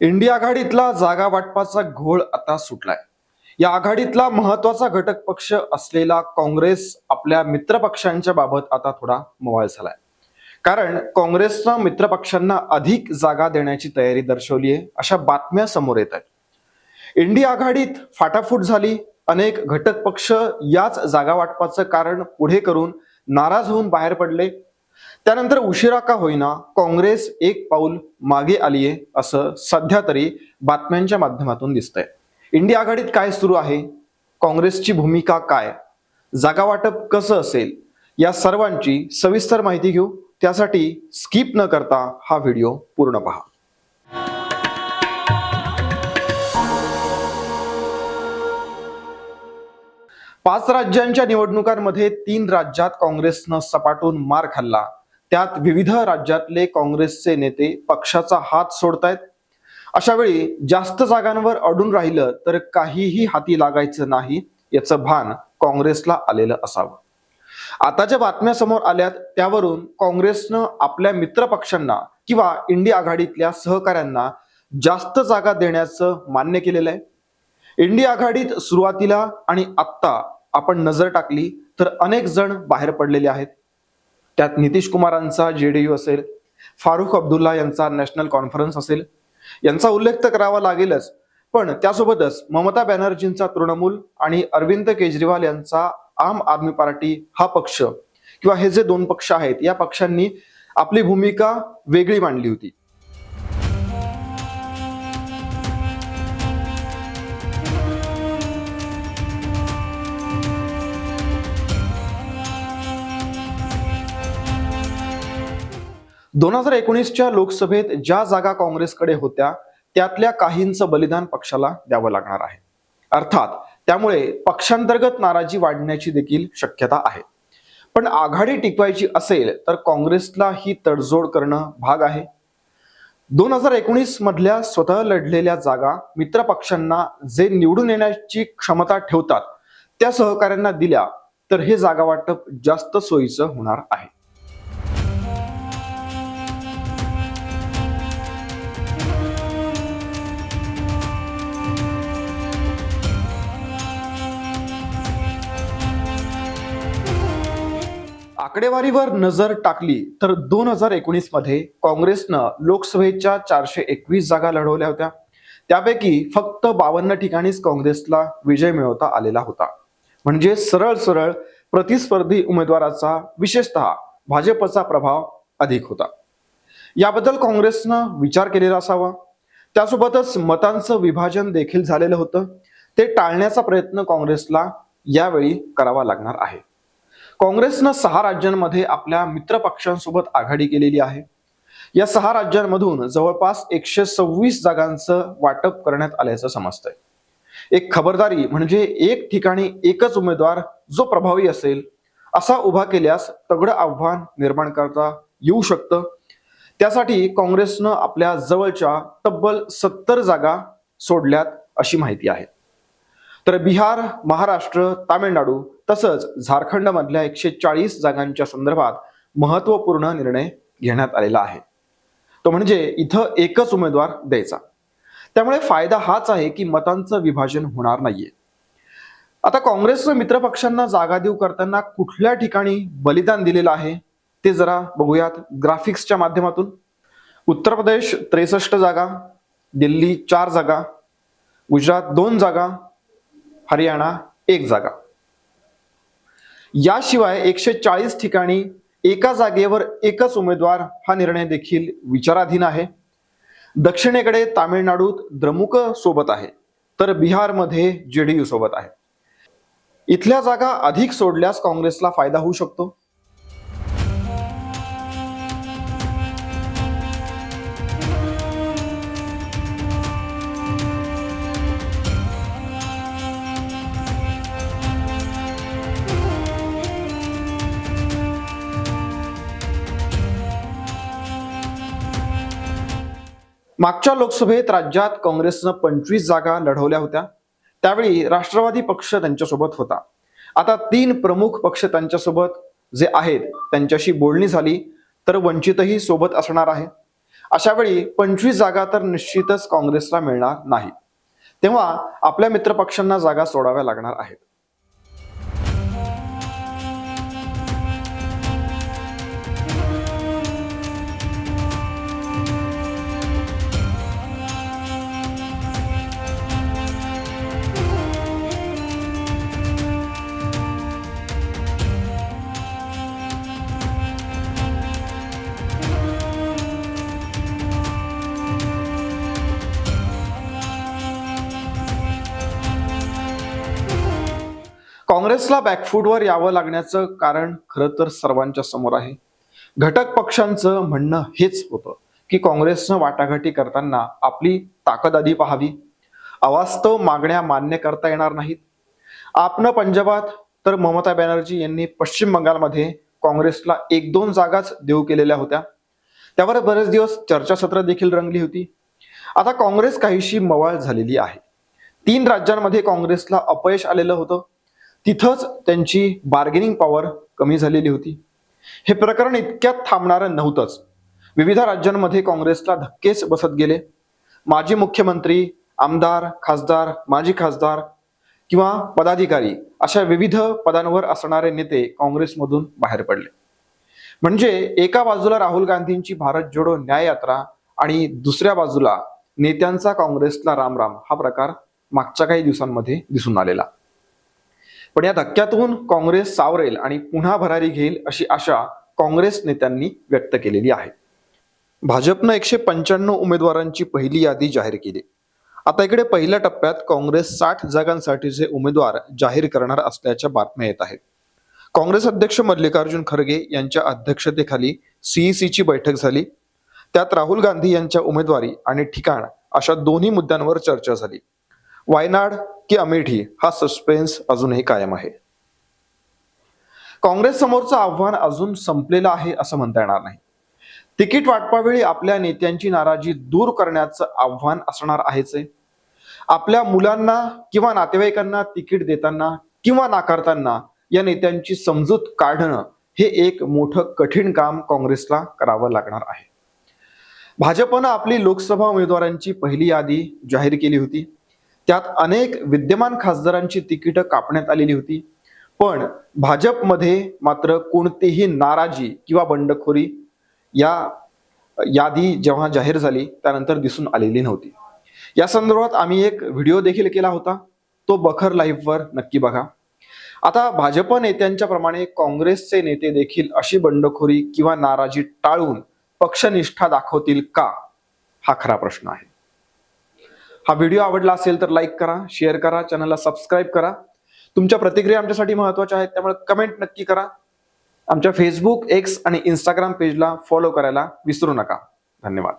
India आघाडीतला जागा वाटपाचा घोळ आता सुटलाय. या आघाडीतला महत्त्वाचा घटक पक्ष असलेला काँग्रेस आपल्या मित्रपक्षांच्या बाबत आता थोडा मवाळ झालाय. कारण काँग्रेसनं मित्रपक्षांना अधिक जागा देण्याची तयारी दर्शवली आहे अशा बातम्या समोर येत आहेत. इंडिया आघाडीत फाटाफूट झाली अनेक घटक पक्ष याच जागा वाटपाचं कारण पुढे करून नाराज होऊन बाहेर पडले त्यानंतर उशिरा का होईना काँग्रेस एक पाऊल मागे आलीये असं सध्या तरी बातम्यांच्या माध्यमातून दिसतंय. इंडिया आघाडीत काय सुरू आहे? काँग्रेसची भूमिका काय? जागा वाटप कसं असेल? या सर्वांची सविस्तर माहिती घेऊ. त्यासाठी स्किप न करता हा व्हिडिओ पूर्ण पहा. पाच राज्यांच्या निवडणुकांमध्ये तीन राज्यात काँग्रेसनं सपाटून मार खाल्ला. त्यात विविध राज्यातले काँग्रेसचे नेते पक्षाचा हात सोडतायत. अशा वेळी जास्त जागांवर अडून राहिलं तर काहीही हाती लागायचं नाही याचं भान काँग्रेसला आलेलं असावं. आता ज्या बातम्या समोर आल्यात त्यावरून काँग्रेसनं आपल्या मित्र पक्षांना किंवा इंडिया आघाडीतल्या सहकाऱ्यांना जास्त जागा देण्याचं मान्य केलेलं आहे. इंडिया आघाडीत सुरुवातीला आणि आत्ता आपण नजर टाकली तर अनेक जण बाहेर पडलेले आहेत. त्यात नितीश कुमारांचा यू असेल फारुख अब्दुल्ला यांचा नॅशनल कॉन्फरन्स असेल. यांचा उल्लेख तर करावा लागेलच पण त्यासोबतच ममता बॅनर्जींचा तृणमूल आणि अरविंद केजरीवाल यांचा आम आदमी पार्टी हा पक्ष किंवा हे जे दोन पक्ष आहेत या पक्षांनी आपली भूमिका वेगळी मांडली होती. दोन हजार एकोणीसच्या लोकसभेत ज्या जागा काँग्रेसकडे होत्या त्यातल्या काहींचं बलिदान पक्षाला द्यावं लागणार आहे. अर्थात त्यामुळे पक्षांतर्गत नाराजी वाढण्याची देखील शक्यता आहे. पण आघाडी टिकवायची असेल तर काँग्रेसला ही तडजोड करणं भाग आहे. दोन हजार एकोणीस मधल्या स्वतः लढलेल्या जागा मित्र पक्षांना जे निवडून येण्याची क्षमता ठेवतात त्या सहकाऱ्यांना दिल्या तर हे जागा वाटप जास्त सोयीचं होणार आहे. आकडेवारीवर नजर टाकली तर दोन हजार एकोणीसमध्ये काँग्रेसनं लोकसभेच्या चारशे एकवीस जागा लढवल्या होत्या. त्यापैकी फक्त बावन्न ठिकाणीच काँग्रेसला विजय मिळवता आलेला होता. म्हणजे सरळ सरळ प्रतिस्पर्धी उमेदवाराचा विशेषतः भाजपचा प्रभाव अधिक होता. याबद्दल काँग्रेसनं विचार केलेला असावा. त्यासोबतच मतांचं विभाजन देखील झालेलं होतं. ते टाळण्याचा प्रयत्न काँग्रेसला यावेळी करावा लागणार आहे. काँग्रेसनं सहा राज्यांमध्ये आपल्या मित्र पक्षांसोबत आघाडी केलेली आहे. या सहा राज्यांमधून जवळपास एकशे सव्वीस जागांचं वाटप करण्यात आल्याचं समजतंय. एक खबरदारी म्हणजे एक ठिकाणी एकच उमेदवार जो प्रभावी असेल असा उभा केल्यास तगडं आव्हान निर्माण करता येऊ शकतं. त्यासाठी काँग्रेसनं आपल्या जवळच्या तब्बल सत्तर जागा सोडल्यात अशी माहिती आहे. तर बिहार महाराष्ट्र तामिळनाडू तसंच झारखंडमधल्या एकशे चाळीस जागांच्या संदर्भात महत्त्वपूर्ण निर्णय घेण्यात आलेला आहे. तो म्हणजे इथं एकच उमेदवार द्यायचा. त्यामुळे फायदा हाच आहे की मतांचं विभाजन होणार नाहीये. आता काँग्रेसनं मित्रपक्षांना जागा देऊ करताना कुठल्या ठिकाणी बलिदान दिलेलं आहे ते जरा बघूयात ग्राफिक्सच्या माध्यमातून. उत्तर प्रदेश त्रेसष्ट जागा दिल्ली चार जागा गुजरात दोन जागा हरियाणा एक जागा. याशिवाय एकशे चाळीस ठिकाणी एका जागेवर एकच उमेदवार हा निर्णय देखील विचाराधीन आहे. दक्षिणेकडे तामिळनाडूत द्रमुक सोबत आहे तर बिहारमध्ये जेडीयू सोबत आहे. इथल्या जागा अधिक सोडल्यास काँग्रेसला फायदा होऊ शकतो. मागच्या लोकसभेत राज्यात काँग्रेसनं पंचवीस जागा लढवल्या होत्या. त्यावेळी राष्ट्रवादी पक्ष त्यांच्यासोबत होता. आता तीन प्रमुख पक्ष त्यांच्यासोबत जे आहेत त्यांच्याशी बोलणी झाली तर वंचितही सोबत असणार आहे. अशा वेळी पंचवीस जागा तर निश्चितच काँग्रेसला मिळणार नाही. तेव्हा आपल्या मित्रपक्षांना जागा सोडाव्या लागणार आहेत. काँग्रेसला बॅकफूटवर यावं लागण्याचं कारण खरं तर सर्वांच्या समोर आहे. घटक पक्षांचं म्हणणं हेच होतं की काँग्रेसनं वाटाघाटी करताना आपली ताकद आधी पाहावी. अवास्तव मागण्या मान्य करता येणार नाहीत. आपनं पंजाबात तर ममता बॅनर्जी यांनी पश्चिम बंगालमध्ये काँग्रेसला एक दोन जागाच देऊ केलेल्या होत्या. त्यावर बरेच दिवस चर्चासत्र देखील रंगली होती. आता काँग्रेस काहीशी मवाळ झालेली आहे. तीन राज्यांमध्ये काँग्रेसला अपयश आलेलं होतं. तिथंच त्यांची बार्गेनिंग पॉवर कमी झालेली होती. हे प्रकरण इतक्यात थांबणारं नव्हतंच. विविध राज्यांमध्ये काँग्रेसला धक्केच बसत गेले. माजी मुख्यमंत्री आमदार खासदार माजी खासदार किंवा पदाधिकारी अशा विविध पदांवर असणारे नेते काँग्रेसमधून बाहेर पडले. म्हणजे एका बाजूला राहुल गांधींची भारत जोडो न्याय यात्रा आणि दुसऱ्या बाजूला नेत्यांचा काँग्रेसला रामराम हा प्रकार मागच्या काही दिवसांमध्ये दिसून आलेला. पण या धक्क्यातून काँग्रेस सावरेल आणि पुन्हा भरारी घेईल अशी आशा काँग्रेस नेत्यांनी व्यक्त केलेली आहे. भाजपनं एकशे पंच्याण्णव उमेदवारांची पहिली यादी जाहीर केली. आता इकडे पहिल्या टप्प्यात काँग्रेस साठ जागांसाठीचे उमेदवार जाहीर करणार असल्याच्या बातम्या येत आहेत. काँग्रेस अध्यक्ष मल्लिकार्जुन खरगे यांच्या अध्यक्षतेखाली सीईसीची बैठक झाली. त्यात राहुल गांधी यांच्या उमेदवारी आणि ठिकाण अशा दोन्ही मुद्द्यांवर चर्चा झाली. वायनाड की अमेठी हा सस्पेन्स अजूनही कायम आहे. काँग्रेस समोरचं आव्हान अजून संपलेलं आहे असं म्हणता येणार नाही. तिकीट वाटपावेळी आपल्या नेत्यांची नाराजी दूर करण्याचं आव्हान असणार आहेच. आपल्या मुलांना किंवा नातेवाईकांना तिकीट देताना किंवा नाकारताना या नेत्यांची समजूत काढणं हे एक मोठं कठीण काम काँग्रेसला करावं लागणार आहे. भाजपनं आपली लोकसभा उमेदवारांची पहिली यादी जाहीर केली होती. त्यात अनेक विद्यमान खासदारांची तिकीटं कापण्यात आलेली होती. पण भाजपमध्ये मात्र कोणतीही नाराजी किंवा बंडखोरी या यादी जेव्हा जाहीर झाली त्यानंतर दिसून आलेली नव्हती. या संदर्भात आम्ही एक व्हिडिओ देखील केला होता. तो बखर लाईव्हवर नक्की बघा. आता भाजप नेत्यांच्या प्रमाणे काँग्रेसचे नेते देखील अशी बंडखोरी किंवा नाराजी टाळून पक्षनिष्ठा दाखवतील का? हा खरा प्रश्न आहे. हा व्हिडिओ आवडला असेल तर लाईक करा शेअर करा चॅनलला सबस्क्राईब करा. तुमच्या प्रतिक्रिया आमच्यासाठी महत्त्वाच्या आहेत त्यामुळे कमेंट नक्की करा. आमच्या फेसबुक एक्स आणि इंस्टाग्राम पेजला फॉलो करायला विसरू नका. धन्यवाद.